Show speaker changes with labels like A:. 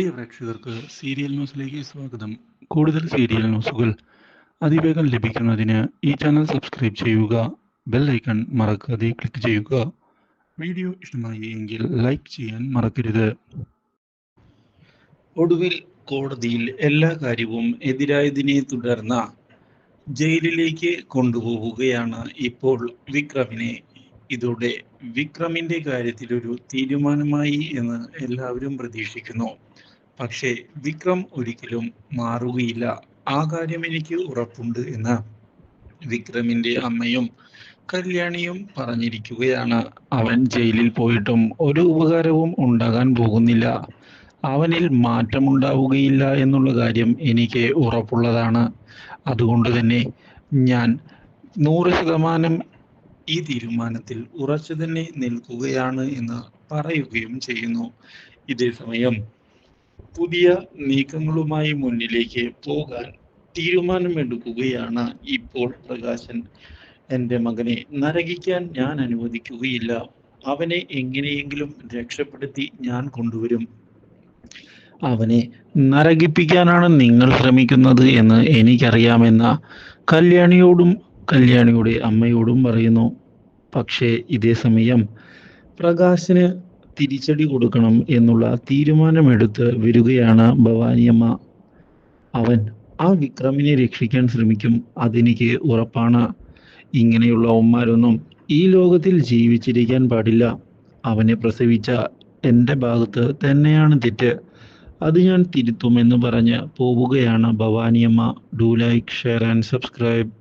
A: പ്രിയ പ്രേക്ഷകർക്ക് സീരിയൽ ന്യൂസിലേക്ക് സ്വാഗതം. കൂടുതൽ സീരിയൽ ന്യൂസുകൾ അതിവേഗം ലഭിക്കുന്നതിന് ഈ ചാനൽ സബ്സ്ക്രൈബ് ചെയ്യുക ബെൽ ഐക്കൺ മറക്കാതെ ക്ലിക്ക് ചെയ്യുക. വീഡിയോ ഇഷ്ടമായി എങ്കിൽ ലൈക്ക് ചെയ്യാൻ മറക്കരുത്. ഒടുവിൽ കോടതിയിൽ എല്ലാ കാര്യവും എതിരായതിനെ തുടർന്ന് ജയിലിലേക്ക് കൊണ്ടുപോവുകയാണ് ഇപ്പോൾ വിക്രമിനെ. ഇതോടെ വിക്രമിന്റെ കാര്യത്തിൽ ഒരു തീരുമാനമായി എന്ന് എല്ലാവരും പ്രതീക്ഷിക്കുന്നു. പക്ഷേ വിക്രം ഒരിക്കലും മാറുകയില്ല. ആ കാര്യം എനിക്ക് ഉറപ്പുണ്ട് എന്ന് വിക്രമിന്റെ അമ്മയും കല്യാണിയും പറഞ്ഞിരിക്കുകയാണ്. അവൻ ജയിലിൽ പോയിട്ടും ഒരു ഉപകാരവും ഉണ്ടാകാൻ പോകുന്നില്ല. അവനിൽ മാറ്റമുണ്ടാവുകയില്ല എന്നുള്ള കാര്യം എനിക്ക് ഉറപ്പുള്ളതാണ്. അതുകൊണ്ട് തന്നെ ഞാൻ നൂറ് ശതമാനം ഈ തീരുമാനത്തിൽ ഉറച്ചു തന്നെ നിൽക്കുകയാണ് എന്ന് പറയുകയും ചെയ്യുന്നു. ഇതേസമയം പുതിയ നീക്കങ്ങളുമായി മുന്നിലേക്ക് പോകാൻ തീരുമാനമെടുക്കുകയാണ് ഇപ്പോൾ പ്രകാശൻ. എന്റെ മകനെ നരകിക്കാൻ ഞാൻ അനുവദിക്കുകയില്ല. അവനെ എങ്ങനെയെങ്കിലും രക്ഷപ്പെടുത്തി ഞാൻ കൊണ്ടുവരും. അവനെ നരകിപ്പിക്കാനാണ് നിങ്ങൾ ശ്രമിക്കുന്നത് എന്ന് എനിക്കറിയാമെന്ന കല്യാണിയോടും കല്യാണിയുടെ അമ്മയോടും പറയുന്നു. പക്ഷേ ഇതേ സമയം പ്രകാശിന് തിരിച്ചടി കൊടുക്കണം എന്നുള്ള തീരുമാനമെടുത്ത് വരികയാണ് ഭവാനിയമ്മ. അവൻ ആ വിക്രമിനെ രക്ഷിക്കാൻ ശ്രമിക്കും അതെനിക്ക് ഉറപ്പാണ്. ഇങ്ങനെയുള്ള ഉമ്മാരൊന്നും ഈ ലോകത്തിൽ ജീവിച്ചിരിക്കാൻ പാടില്ല. അവനെ പ്രസവിച്ച എന്റെ ഭാഗത്ത് തന്നെയാണ് തെറ്റ്. അത് ഞാൻ തിരുത്തുമെന്ന് പറഞ്ഞ് പോവുകയാണ് Bhavani Amma. Do like share and subscribe.